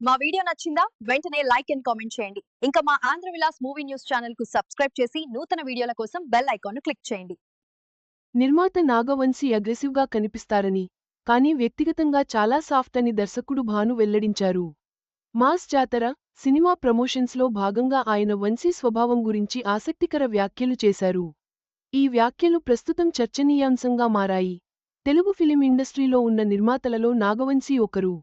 మా వీడియో నచ్చిందా? వెంటనే లైక్ అండ్ కామెంట్ చేయండి. ఇంకా మా ఆంధ్ర విలాస్ మూవీ న్యూస్ ఛానల్కు సబ్స్క్రైబ్ చేసి నూతన వీడియోల కోసం బెల్ ఐకాన్ను క్లిక్ చేయండి. నిర్మాత నాగవంశీ అగ్రెసివ్గా కనిపిస్తారని కానీ వ్యక్తిగతంగా చాలా సాఫ్ట్ అని దర్శకుడు భాను వెల్లడించారు. మాస్ జాతర సినిమా ప్రమోషన్స్లో భాగంగా ఆయన వంశీ స్వభావం గురించి ఆసక్తికర వ్యాఖ్యలు చేశారు. ఈ వ్యాఖ్యలు ప్రస్తుతం చర్చనీయాంశంగా మారాయి. తెలుగు ఫిలిం ఇండస్ట్రీలో ఉన్న నిర్మాతలలో నాగవంశీ ఒకరు.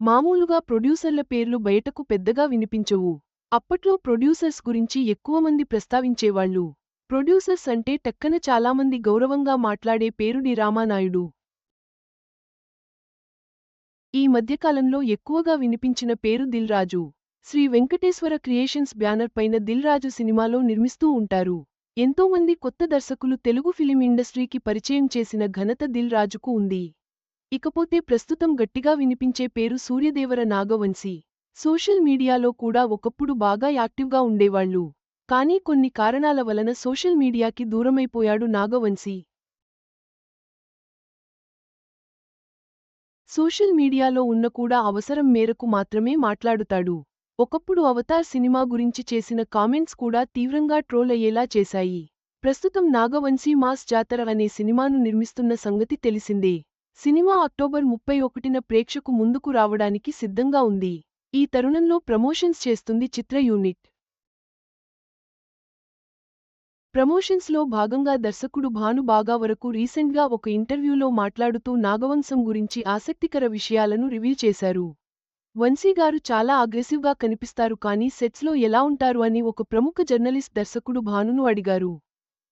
మామూలుగా ప్రొడ్యూసర్ల పేర్లు బయటకు పెద్దగా వినిపించవు. అప్పట్లో ప్రొడ్యూసర్స్ గురించి ఎక్కువ మంది ప్రస్తావించేవాళ్ళు ప్రొడ్యూసర్స్ అంటే టక్కన చాలామంది గౌరవంగా మాట్లాడే పేరుడి రామానాయుడు. ఈ మధ్యకాలంలో ఎక్కువగా వినిపించిన పేరు దిల్ రాజు శ్రీ వెంకటేశ్వర క్రియేషన్స్ బ్యానర్ పైన దిల్ రాజు సినిమాలో నిర్మిస్తూ ఉంటారు. ఎంతోమంది కొత్త దర్శకులు తెలుగు ఫిలిం ఇండస్ట్రీకి పరిచయం చేసిన ఘనత దిల్ రాజుకు ఉంది. ఇకపోతే ప్రస్తుతం గట్టిగా వినిపించే పేరు సూర్యదేవర నాగవంశీ. సోషల్ మీడియాలో కూడా ఒకప్పుడు బాగా యాక్టివ్గా ఉండేవాళ్ళు కానీ కొన్ని కారణాల వలన సోషల్ మీడియాకి దూరమైపోయాడు నాగవంశీ. సోషల్ మీడియాలో ఉన్న కూడా అవసరం మేరకు మాత్రమే మాట్లాడుతాడు. ఒకప్పుడు అవతార్ సినిమా గురించి చేసిన కామెంట్స్ కూడా తీవ్రంగా ట్రోల్ అయ్యేలా చేశాయి. ప్రస్తుతం నాగవంశీ మాస్ జాతర అనే సినిమాను నిర్మిస్తున్న సంగతి తెలిసిందే. సినిమా అక్టోబర్ ముప్పై ఒకటిన ప్రేక్షకు ముందుకు రావడానికి సిద్ధంగా ఉంది. ఈ తరుణంలో ప్రమోషన్స్ చేస్తుంది చిత్ర యూనిట్. ప్రమోషన్స్లో భాగంగా దర్శకుడు భాను బాగా వరకు రీసెంట్గా ఒక ఇంటర్వ్యూలో మాట్లాడుతూ నాగవంశం గురించి ఆసక్తికర విషయాలను రివీల్ చేశారు. వంశీగారు చాలా అగ్రెసివ్గా కనిపిస్తారు కానీ సెట్స్లో ఎలా ఉంటారు అని ఒక ప్రముఖ జర్నలిస్ట్ దర్శకుడు భానును అడిగారు.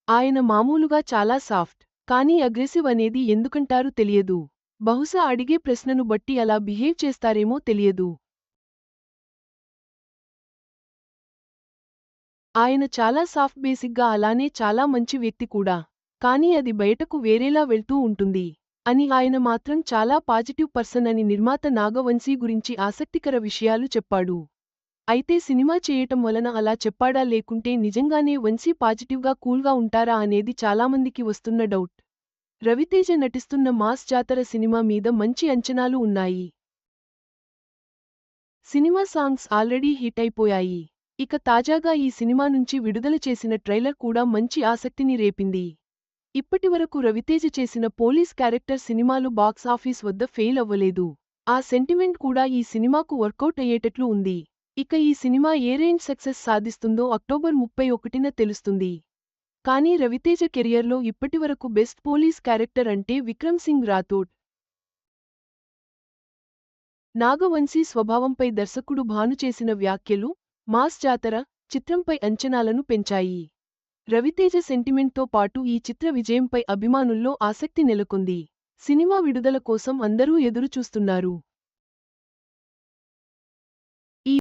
ఆయన మామూలుగా చాలా సాఫ్ట్ కానీ అగ్రెసివ్ అనేది ఎందుకంటారు తెలియదు. బహుశా అడిగే ప్రశ్నను బట్టి అలా బిహేవ్ చేస్తారేమో తెలియదు. ఆయన చాలా సాఫ్ట్ బేసిక్గా అలానే చాలా మంచి వ్యక్తి కూడా. కానీ అది బయటకు వేరేలా వెళ్తూ ఉంటుంది. అని ఆయన మాత్రం చాలా పాజిటివ్ పర్సన్ అని నిర్మాత నాగవంశీ గురించి ఆసక్తికర విషయాలు చెప్పాడు. అయితే సినిమా చేయటం వలన అలా చెప్పాడా లేకుంటే నిజంగానే వంశీ పాజిటివ్గా కూల్గా ఉంటారా అనేది చాలామందికి వస్తున్న డౌట్. రవితేజ నటిస్తున్న మాస్ జాతర సినిమా మీద మంచి అంచనాలు ఉన్నాయి. సినిమా సాంగ్స్ ఆల్రెడీ హిట్ అయిపోయాయి. ఇక తాజాగా ఈ సినిమా నుంచి విడుదల చేసిన ట్రైలర్ కూడా మంచి ఆసక్తిని రేపింది. ఇప్పటివరకు రవితేజ చేసిన పోలీస్ క్యారెక్టర్ సినిమాలు బాక్సాఫీస్ వద్ద ఫెయిల్ అవ్వలేదు. ఆ సెంటిమెంట్ కూడా ఈ సినిమాకు వర్కౌట్ అయ్యేటట్లు ఉంది. ఇక ఈ సినిమా ఏ రేంజ్ సక్సెస్ సాధిస్తుందో అక్టోబర్ ముప్పై ఒకటిన తెలుస్తుంది. కానీ రవితేజ కెరియర్లో ఇప్పటివరకు బెస్ట్ పోలీస్ క్యారెక్టర్ అంటే విక్రమ్ సింగ్ రాథోడ్. నాగవంశీ స్వభావంపై దర్శకుడు భాను చేసిన వ్యాఖ్యలు మాస్ జాతర చిత్రంపై అంచనాలను పెంచాయి. రవితేజ సెంటిమెంట్తో పాటు ఈ చిత్ర విజయంపై అభిమానుల్లో ఆసక్తి నెలకొంది. సినిమా విడుదల కోసం అందరూ ఎదురుచూస్తున్నారు.